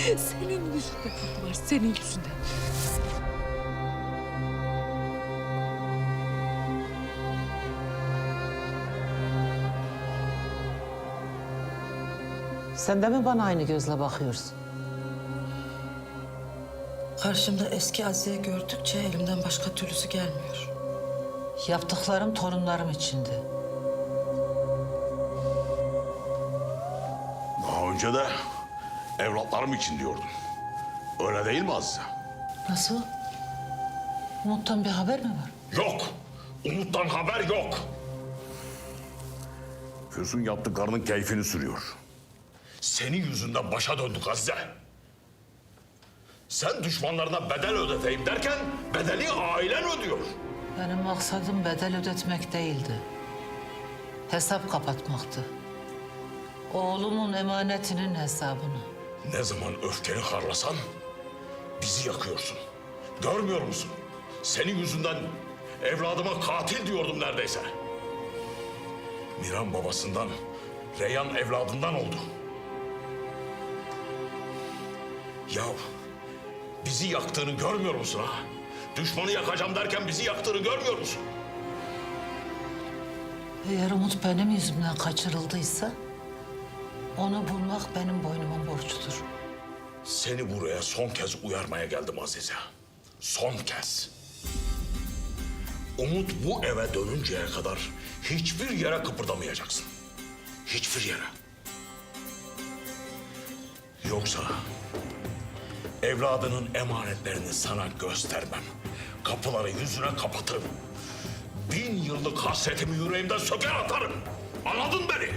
Senin yüzünden oldular, senin yüzünden. Sen de mi bana aynı gözle bakıyorsun? Karşımda eski Azize gördükçe elimden başka türlüsü gelmiyor. Yaptıklarım torunlarım içindi. Daha önce de evlatlarım için diyordun. Öyle değil mi Azize? Nasıl? Umut'tan bir haber mi var? Yok. Umut'tan haber yok. Füsun yaptıklarının keyfini sürüyor. Senin yüzünden başa döndük Azize. Sen düşmanlarına bedel ödeteyim derken bedeli ailen ödüyor. Benim maksadım bedel ödetmek değildi. Hesap kapatmaktı. Oğlumun emanetinin hesabını. Ne zaman öfkeni harlasan bizi yakıyorsun. Görmüyor musun? Senin yüzünden evladıma katil diyordum neredeyse. Miran babasından, Reyhan evladından oldu. Ya bizi yaktığını görmüyor musun ha? Düşmanı yakacağım derken bizi yaktığını görmüyor musun? Eğer Umut benim yüzümden kaçırıldıysa... ...onu bulmak benim borcudur. Seni buraya son kez uyarmaya geldim Azize. Son kez. Umut bu eve dönünceye kadar hiçbir yere kıpırdamayacaksın. Hiçbir yere. Yoksa evladının emanetlerini sana göstermem. Kapıları yüzüne kapatırım. Bin yıllık hasretimi yüreğimden söker atarım. Anladın beni?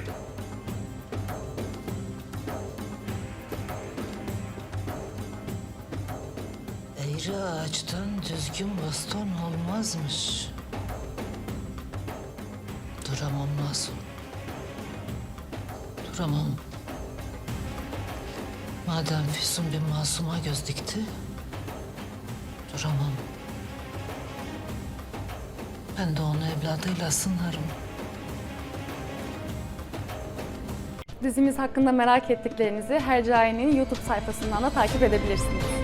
Eğri ağaçtan düzgün baston olmazmış. Duramam nasıl? Duramam. Madem Füsun bir masuma göz dikti, duramam. Ben de onu evladıyla sınarım. Dizimiz hakkında merak ettiklerinizi Hercai'nin YouTube sayfasından da takip edebilirsiniz.